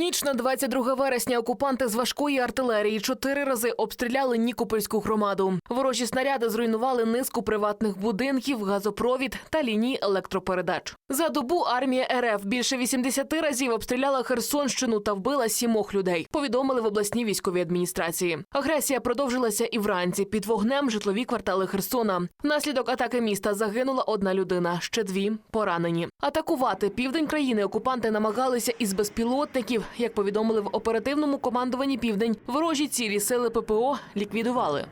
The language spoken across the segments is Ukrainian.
ніч на 22 вересня окупанти з важкої артилерії чотири рази обстріляли Нікопольську громаду. Ворожі снаряди зруйнували низку приватних будинків, газопровід та лінії електропередач. За добу армія РФ більше 80 разів обстріляла Херсонщину та вбила сімох людей. Повідомили в обласній військовій адміністрації. Агресія продовжилася і вранці. Під вогнем житлові квартали Херсона. Внаслідок атаки міста загинула одна людина, ще дві поранені. Атакувати південь країни окупанти намагалися із безпілотників. Як повідомили в оперативному командуванні Південь, ворожі цілі сили ППО ліквідували.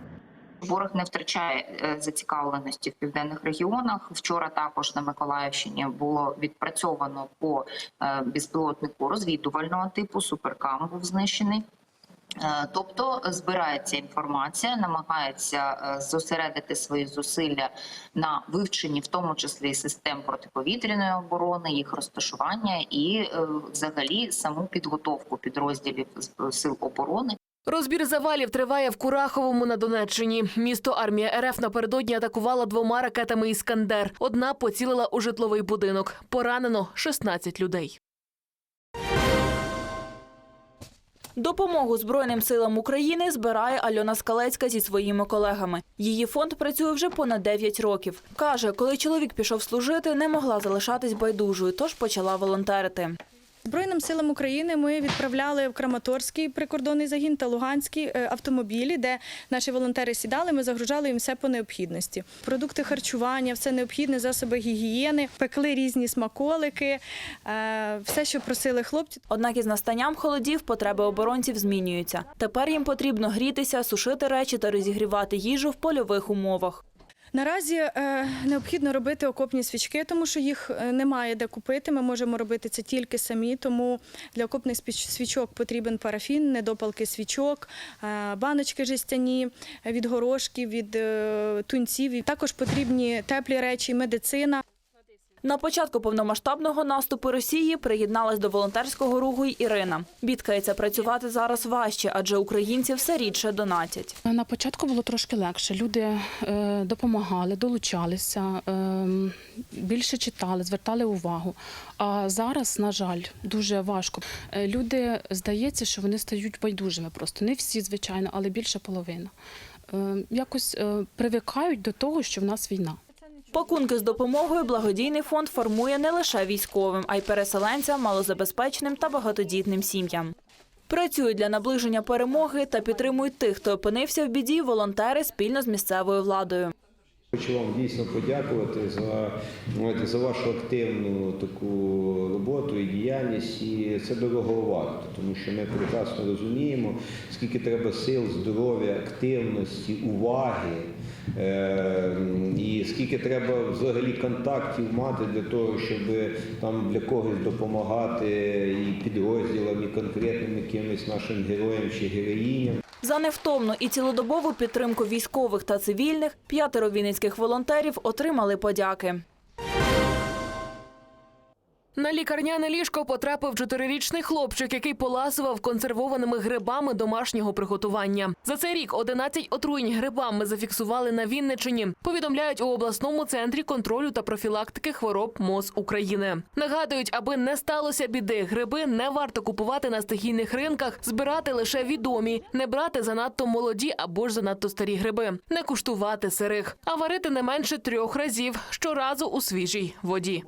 Ворог не втрачає е, зацікавленості в південних регіонах. Вчора також на Миколаївщині було відпрацьовано по е, безпілотнику розвідувального типу. Суперкам був знищений. Е, Тобто збирається інформація, намагається е, зосередити свої зусилля на вивченні, в тому числі систем протиповітряної оборони, їх розташування і е, взагалі саму підготовку підрозділів сил оборони Розбір завалів триває в Кураховому на Донеччині. Місто армія РФ напередодні атакувала двома ракетами Іскандер. Одна поцілила у житловий будинок. Поранено 16 людей. Допомогу Збройним силам України збирає Альона Скалецька зі своїми колегами. Її фонд працює вже понад 9 років. Каже, коли чоловік пішов служити, не могла залишатись байдужою, тож почала волонтерити. Збройним силам України ми відправляли в Краматорський прикордонний загін та Луганський е, автомобілі, де наші волонтери сідали. Ми загружали їм все по необхідності: продукти харчування, все необхідне, засоби гігієни, пекли різні смаколики, е, все, що просили хлопці. Однак із настанням холодів потреби оборонців змінюються. Тепер їм потрібно грітися, сушити речі та розігрівати їжу в польових умовах. Наразі е, необхідно робити окопні свічки, тому що їх е, немає де купити. Ми можемо робити це тільки самі. Тому для окопних свічок потрібен парафін, недопалки свічок, е, баночки жестяні від горошків, від е, тунців. І також потрібні теплі речі, медицина. На початку повномасштабного наступу Росії приєдналась до волонтерського руху й Ірина. Бідкається працювати зараз важче, адже українці все рідше донатять. На початку було трошки легше. Люди е, допомагали, долучалися, е, більше читали, звертали увагу. А зараз, на жаль, дуже важко. Е, люди здається, що вони стають байдужими просто. Не всі, звичайно, але більше половина. Якось привикають до того, що в нас війна. Пакунки з допомогою благодійний фонд формує не лише військовим, а й переселенцям, малозабезпеченим та багатодітним сім'ям. Працюють для наближення перемоги та підтримують тих, хто опинився в біді, волонтери спільно з місцевою владою. Хочу вам дійсно подякувати за, за вашу активну таку роботу і діяльність. І це дорого варто, тому що ми прекрасно розуміємо, скільки треба сил, здоров'я, активності, уваги. Е, і скільки треба взагалі контактів мати для того, щоб там для когось допомагати і підрозділам, і конкретним якимось нашим героям чи героїням. За невтомну і цілодобову підтримку військових та цивільних п'ятеро вінницьких волонтерів отримали подяки. На лікарняне ліжко потрапив чотирирічний хлопчик, який поласував консервованими грибами домашнього приготування. За цей рік 11 отруєнь грибами зафіксували на Вінничині. Повідомляють у обласному центрі контролю та профілактики хвороб МОЗ України. Нагадують, аби не сталося біди, гриби не варто купувати на стихійних ринках, збирати лише відомі, не брати занадто молоді або ж занадто старі гриби, не куштувати сирих, а варити не менше трьох разів щоразу у свіжій воді.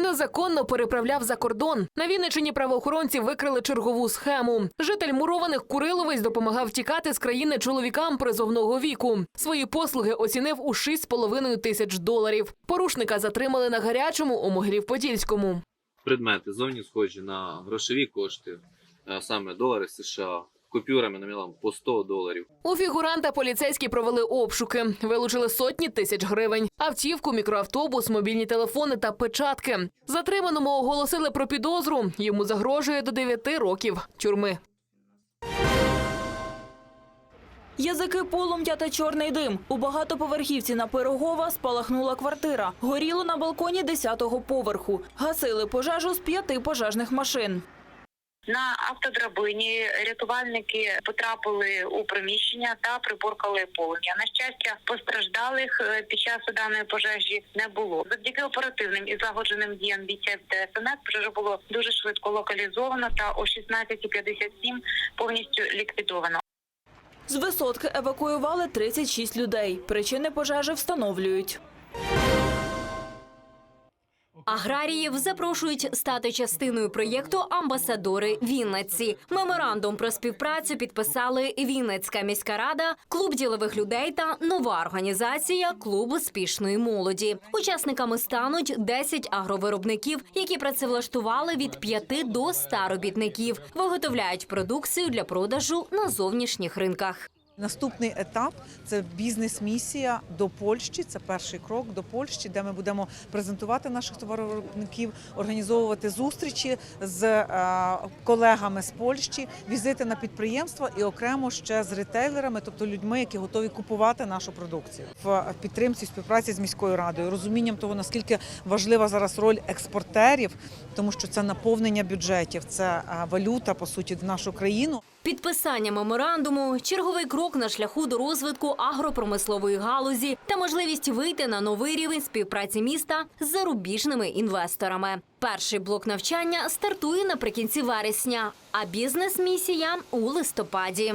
Незаконно переправляв за кордон. На Вінничині правоохоронці викрили чергову схему. Житель мурованих Куриловець допомагав втікати з країни чоловікам призовного віку. Свої послуги оцінив у 6,5 тисяч доларів. Порушника затримали на гарячому у Могилів-Подільському. предмети зовні схожі на грошові кошти, а саме долари США, купюрами номіналом по 100 доларів. У фігуранта поліцейські провели обшуки, вилучили сотні тисяч гривень, автівку, мікроавтобус, мобільні телефони та печатки. Затриманому оголосили про підозру. Йому загрожує до 9 років тюрми. Язики полум'я та чорний дим. У багатоповерхівці на Пирогова спалахнула квартира. Горіло на балконі 10-го поверху. Гасили пожежу з п'яти пожежних машин. На автодрабині рятувальники потрапили у приміщення та приборкали полум'я. На щастя, постраждалих е, під час даної пожежі не було. Завдяки оперативним і злагодженим діям бійців ДСНС пожежа було дуже швидко локалізовано та о 16.57 повністю ліквідовано. З висотки евакуювали 36 людей. Причини пожежі встановлюють. Аграріїв запрошують стати частиною проєкту Амбасадори Вінниці. Меморандум про співпрацю підписали Вінницька міська рада, клуб ділових людей та нова організація Клуб успішної молоді. Учасниками стануть 10 агровиробників, які працевлаштували від 5 до 100 робітників. Виготовляють продукцію для продажу на зовнішніх ринках. Наступний етап це бізнес-місія до Польщі. Це перший крок до Польщі, де ми будемо презентувати наших товаровиробників, організовувати зустрічі з е, колегами з Польщі, візити на підприємства і окремо ще з ретейлерами, тобто людьми, які готові купувати нашу продукцію в підтримці співпраці з міською радою, розумінням того наскільки важлива зараз роль експортерів, тому що це наповнення бюджетів, це е, валюта по суті в нашу країну. Підписання меморандуму, черговий крок на шляху до розвитку агропромислової галузі та можливість вийти на новий рівень співпраці міста з зарубіжними інвесторами. Перший блок навчання стартує наприкінці вересня, а бізнес-місія у листопаді.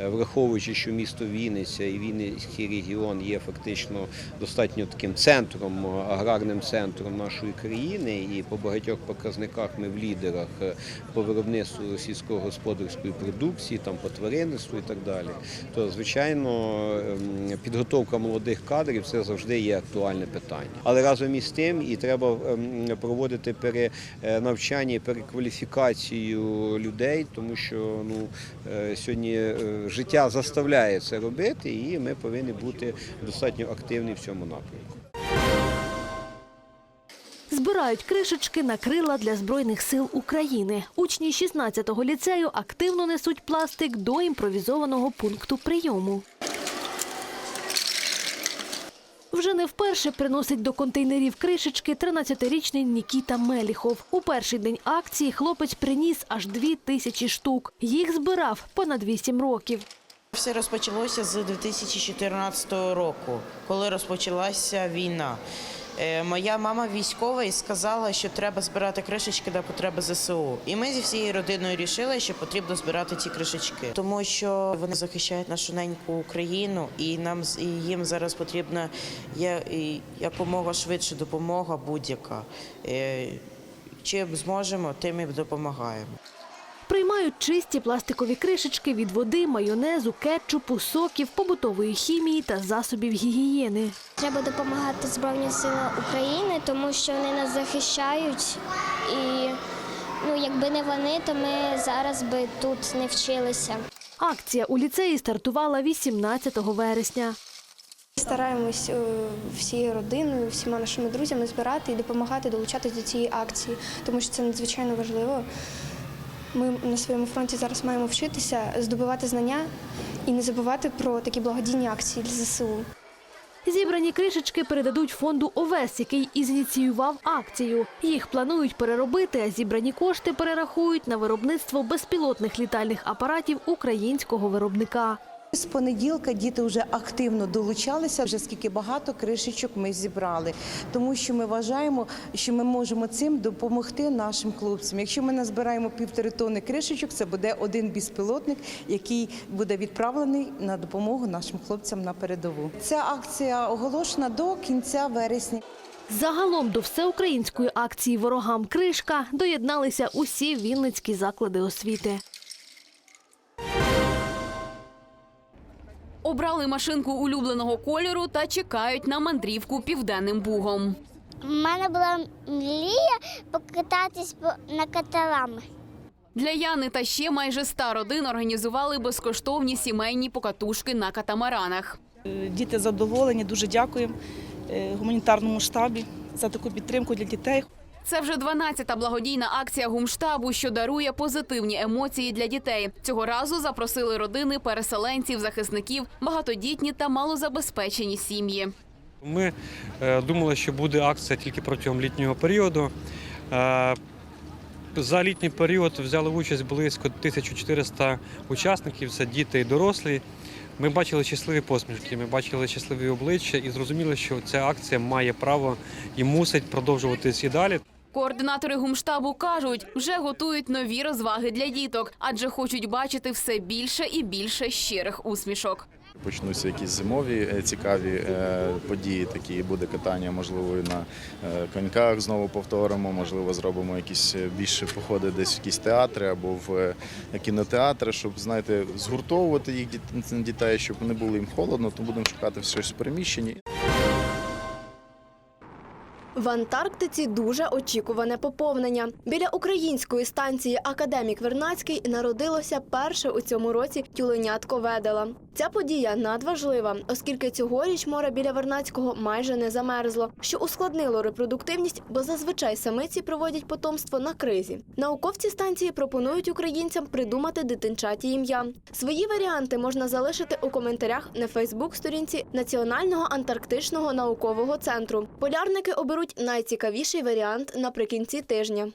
Е, Враховуючи, що місто Вінниця і Вінницький регіон є фактично достатньо таким центром, аграрним центром нашої країни, і по багатьох показниках ми в лідерах е, по виробництву сільськогосподарської продукції, там по тваринництву і так далі. То звичайно ем, підготовка молодих кадрів це завжди є актуальне питання. Але разом із тим і треба ем, проводити перенавчання перекваліфікацію людей, тому що ну е, сьогодні е, життя заставляє це робити, і ми повинні бути достатньо активні в цьому напрямку. Збирають кришечки на крила для Збройних сил України. Учні 16-го ліцею активно несуть пластик до імпровізованого пункту прийому. Вже не вперше приносить до контейнерів кришечки 13-річний Нікіта Меліхов. У перший день акції хлопець приніс аж дві тисячі штук. Їх збирав понад вісім років. Все розпочалося з 2014 року, коли розпочалася війна. Е, Моя мама військова і сказала, що треба збирати кришечки на потреби ЗСУ. І ми зі всією родиною рішили, що потрібно збирати ці кришечки, тому що вони захищають нашу неньку Україну, і нам і їм зараз потрібна якомога швидше допомога будь-яка. Е, Чим зможемо, тим і допомагаємо. Приймають чисті пластикові кришечки від води, майонезу, кетчупу, соків, побутової хімії та засобів гігієни. Треба допомагати Збройним силам України, тому що вони нас захищають. І ну, якби не вони, то ми зараз би тут не вчилися. Акція у ліцеї стартувала 18 вересня. Стараємось е, всією родиною, всіма нашими друзями збирати і допомагати долучатись до цієї акції, тому що це надзвичайно важливо. Ми на своєму фронті зараз маємо вчитися, здобувати знання і не забувати про такі благодійні акції для ЗСУ. Зібрані кришечки передадуть фонду ОВЕС, який і зініціював акцію. Їх планують переробити, а зібрані кошти перерахують на виробництво безпілотних літальних апаратів українського виробника. З понеділка діти вже активно долучалися. Вже скільки багато кришечок ми зібрали, тому що ми вважаємо, що ми можемо цим допомогти нашим хлопцям. Якщо ми назбираємо півтори тонни кришечок, це буде один безпілотник, який буде відправлений на допомогу нашим хлопцям на передову. Ця акція оголошена до кінця вересня. Загалом до всеукраїнської акції Ворогам кришка доєдналися усі вінницькі заклади освіти. Обрали машинку улюбленого кольору та чекають на мандрівку південним бугом. У мене була мрія покататись на каталами. Для Яни та ще майже ста родин організували безкоштовні сімейні покатушки на катамаранах. Діти задоволені, дуже дякуємо е, гуманітарному штабі за таку підтримку для дітей. Це вже 12-та благодійна акція гумштабу, що дарує позитивні емоції для дітей. Цього разу запросили родини переселенців, захисників, багатодітні та малозабезпечені сім'ї. Ми е, думали, що буде акція тільки протягом літнього періоду. Е, За літній період взяли участь близько 1400 учасників, це діти і дорослі. Ми бачили щасливі посмішки, ми бачили щасливі обличчя і зрозуміли, що ця акція має право і мусить продовжуватись і далі. Координатори гумштабу кажуть, вже готують нові розваги для діток, адже хочуть бачити все більше і більше щирих усмішок. Почнуться якісь зимові е, цікаві е, події, такі буде катання, можливо, на е, коньках знову повторимо, можливо, зробимо якісь більше походи десь в якісь театри або в кінотеатри, щоб знаєте, згуртовувати їх дітей, щоб не було їм холодно, то будемо шукати щось в приміщенні. В Антарктиці дуже очікуване поповнення. Біля української станції Академік Вернацький народилося перше у цьому році тюленятко ведела. Ця подія надважлива, оскільки цьогоріч море біля Вернацького майже не замерзло, що ускладнило репродуктивність, бо зазвичай самиці проводять потомство на кризі. Науковці станції пропонують українцям придумати дитинчаті ім'я. Свої варіанти можна залишити у коментарях на Фейсбук-сторінці Національного антарктичного наукового центру. Полярники оберуть найцікавіший варіант наприкінці тижня.